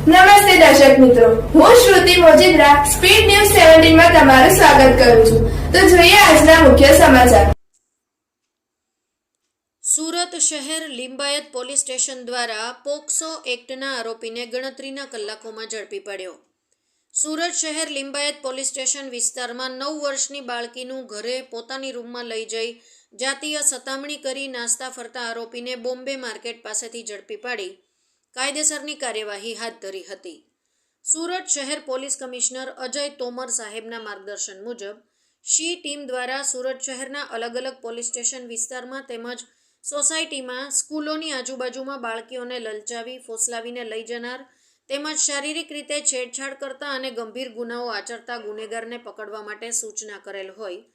નમસ્તે દર્શક મિત્રો. હું શ્રુતિ મોજીદ્રા, સ્પીડ ન્યૂઝ સેવન્ટીનમાં તમારું સ્વાગત કરું છું. તો જોઈએ આજના મુખ્ય સમાચાર. સુરત શહેર લિંબાયત પોલીસ સ્ટેશન દ્વારા પોક્સો એક્ટના આરોપીને ગણતરીના કલાકોમાં ઝડપી પડ્યો. સુરત શહેર લિંબાયત પોલીસ સ્ટેશન વિસ્તારમાં નવ વર્ષની બાળકીનું ઘરે પોતાની રૂમમાં લઈ જઈ જાતીય સતામણી કરી નાસ્તા ફરતા આરોપીને બોમ્બે માર્કેટ પાસેથી ઝડપી પાડી. કાયદેસરની કાર્યવાહી હાથ ધરી હતી. સુરત શહેર પોલીસ કમિશનર અજય તોમર સાહેબના માર્ગદર્શન મુજબ, શી ટીમ દ્વારા સુરત શહેરના અલગ અલગ પોલીસ સ્ટેશન વિસ્તારમાં તેમજ સોસાયટીમાં સ્કૂલોની આજુબાજુમાં બાળકીઓને લલચાવી, ફોસલાવીને લઈ જનાર તેમજ શારીરિક રીતે છેડછાડ કરતા અને ગંભીર ગુનાઓ આચરતા ગુનેગારને પકડવા માટે સૂચના કરેલ હોય,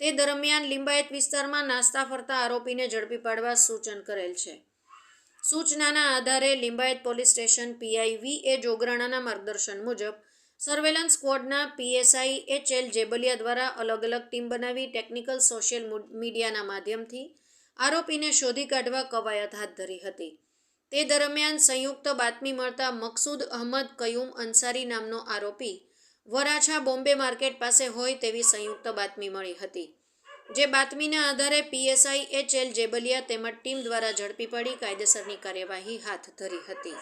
તે દરમિયાન લિંબાયત વિસ્તારમાં નાસ્તા ફરતા આરોપીને ઝડપી પાડવા સૂચન કરેલ છે. સૂચનાના આધારે Limbayat police station PI V A જોગરાણાના માર્ગદર્શન મુજબ સર્વેલન્સ સ્ક્વોડના પીએસઆઈ એચ એલ જેબલિયા દ્વારા અલગ અલગ ટીમ બનાવી ટેકનિકલ સોશિયલ મીડિયાના માધ્યમથી આરોપીને શોધી કાઢવા કવાયત હાથ ધરી હતી. તે દરમિયાન સંયુક્ત બાતમી મળતા મકસૂદ અહમદ કયુમ અંસારી નામનો આરોપી વરાછા બોમ્બે માર્કેટ પાસે હોય તેવી સંયુક્ત બાતમી મળી હતી. જે બાતમીના આધારે પીએસઆઈ એચ એલ જેબલિયા તેમજ ટીમ દ્વારા ઝડપી પડી કાયદેસરની કાર્યવાહી હાથ ધરી હતી.